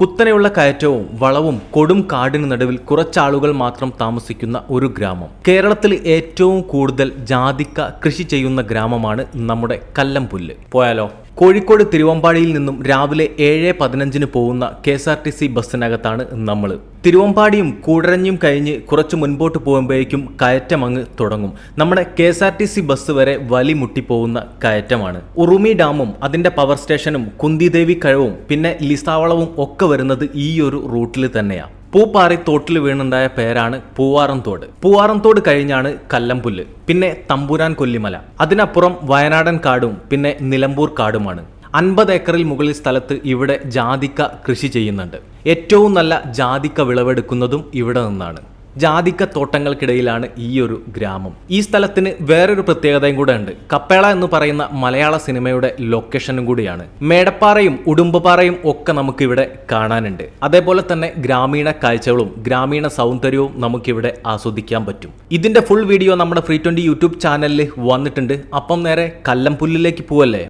കുത്തനെയുള്ള കയറ്റവും വളവും കൊടും കാടിന് നടുവിൽ കുറച്ചാളുകൾ മാത്രം താമസിക്കുന്ന ഒരു ഗ്രാമം. കേരളത്തിൽ ഏറ്റവും കൂടുതൽ ജാതിക്ക കൃഷി ചെയ്യുന്ന ഗ്രാമമാണ് നമ്മുടെ കല്ലംപുല്ല് പോയാലോ? കോഴിക്കോട് തിരുവമ്പാടിയിൽ നിന്നും രാവിലെ ഏഴ് പതിനഞ്ചിന് പോകുന്ന K S R T C ബസ്സിനകത്താണ് നമ്മൾ തിരുവമ്പാടിയും കൂടരഞ്ഞും കഴിഞ്ഞ് കുറച്ച് മുൻപോട്ട് പോകുമ്പോഴേക്കും കയറ്റം അങ്ങ് തുടങ്ങും. നമ്മുടെ K S R T C bus വരെ വലി മുട്ടിപ്പോകുന്ന കയറ്റമാണ്. ഉറുമി ഡാമും അതിന്റെ പവർ സ്റ്റേഷനും കുന്തിദേവി കഴവും പിന്നെ ലിസാവളവും ഒക്കെ വരുന്നത് ഈ ഒരു റൂട്ടിൽ തന്നെയാണ് പൂപ്പാറി തോട്ടിൽ വീണുണ്ടായ പേരാണ് പൂവാറംതോട്. പൂവാറംതോട് കഴിഞ്ഞാണ് കല്ലംപുല്ല് പിന്നെ തമ്പുരാൻ കൊല്ലിമല. അതിനപ്പുറം വയനാടൻ കാടും പിന്നെ നിലമ്പൂർ കാടുമാണ്. അൻപത് ഏക്കറിൽ മുകളിൽ സ്ഥലത്ത് ഇവിടെ ജാതിക്ക കൃഷി ചെയ്യുന്നുണ്ട്. ഏറ്റവും നല്ല ജാതിക്ക വിളവെടുക്കുന്നതും ഇവിടെ നിന്നാണ്. ജാതിക്ക തോട്ടങ്ങൾക്കിടയിലാണ് ഈ ഒരു ഗ്രാമം. ഈ സ്ഥലത്തിന് വേറൊരു പ്രത്യേകതയും കൂടെ ഉണ്ട്. കപ്പേള എന്ന് പറയുന്ന മലയാള സിനിമയുടെ ലൊക്കേഷനും കൂടിയാണ്. മേടപ്പാറയും ഉടുമ്പപ്പാറയും ഒക്കെ നമുക്കിവിടെ കാണാനുണ്ട്. അതേപോലെ തന്നെ ഗ്രാമീണ കാഴ്ചകളും ഗ്രാമീണ സൗന്ദര്യവും നമുക്കിവിടെ ആസ്വദിക്കാൻ പറ്റും. ഇതിന്റെ ഫുൾ വീഡിയോ നമ്മുടെ ഫ്രീ ട്വന്റി യൂട്യൂബ് ചാനലിൽ വന്നിട്ടുണ്ട്. അപ്പം നേരെ കല്ലംപുല്ലിലേക്ക് പോവല്ലേ?